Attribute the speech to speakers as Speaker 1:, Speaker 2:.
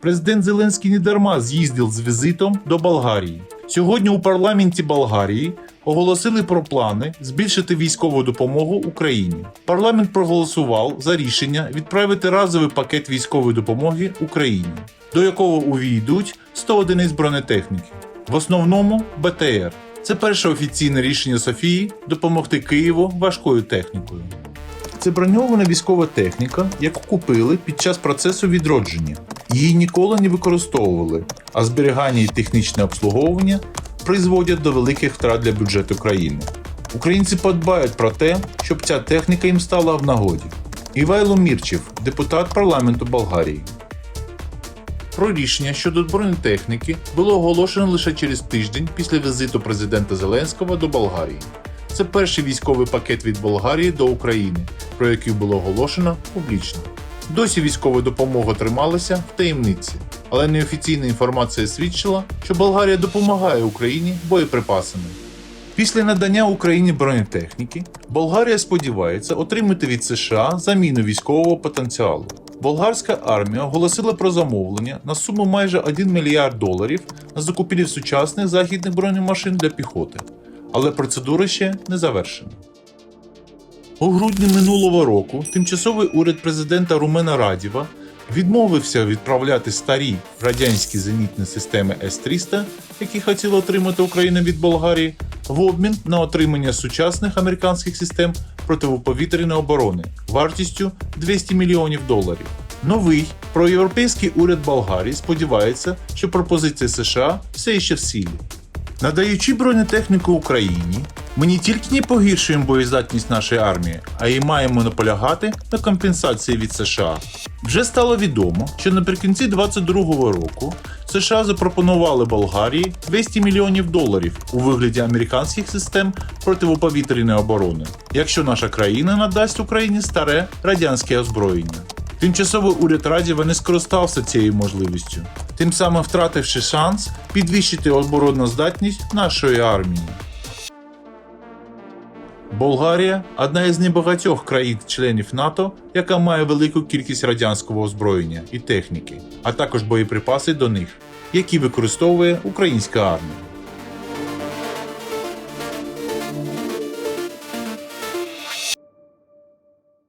Speaker 1: Президент Зеленський не дарма з'їздив з візитом до Болгарії. Сьогодні у парламенті Болгарії оголосили про плани збільшити військову допомогу Україні. Парламент проголосував за рішення відправити разовий пакет військової допомоги Україні, до якого увійдуть 100 одиниць бронетехніки. В основному БТР. Це перше офіційне рішення Софії допомогти Києву важкою технікою. Це броньована військова техніка, яку купили під час процесу відродження. Її ніколи не використовували, а зберігання і технічне обслуговування призводять до великих втрат для бюджету країни. Українці подбають про те, щоб ця техніка їм стала в нагоді. Івайло Мірчев, депутат парламенту Болгарії. Про рішення щодо бронетехніки було оголошено лише через тиждень після візиту президента Зеленського до Болгарії. Це перший військовий пакет від Болгарії до України, про який було оголошено публічно. Досі військова допомога трималася в таємниці, але неофіційна інформація свідчила, що Болгарія допомагає Україні боєприпасами. Після надання Україні бронетехніки Болгарія сподівається отримати від США заміну військового потенціалу. Болгарська армія оголосила про замовлення на суму майже 1 мільярд доларів на закупівлю сучасних західних бронемашин для піхоти, але процедура ще не завершена. У грудні минулого року тимчасовий уряд президента Румена Радіва відмовився відправляти старі радянські зенітні системи С-300, які хотіла отримати Україна від Болгарії, в обмін на отримання сучасних американських систем протиповітряної оборони вартістю 200 мільйонів доларів. Новий проєвропейський уряд Болгарії сподівається, що пропозиція США все ще в силі. Надаючи бронетехніку Україні, ми не тільки не погіршуємо боєздатність нашої армії, а й маємо наполягати на компенсації від США. Вже стало відомо, що наприкінці 2022 року США запропонували Болгарії 200 мільйонів доларів у вигляді американських систем протиповітряної оборони, якщо наша країна надасть Україні старе радянське озброєння. Тимчасовий уряд Радіва не скористався цією можливістю, тим самим втративши шанс підвищити обороноздатність нашої армії. Болгарія одна із небагатьох країн-членів НАТО, яка має велику кількість радянського озброєння і техніки, а також боєприпаси до них, які використовує українська армія.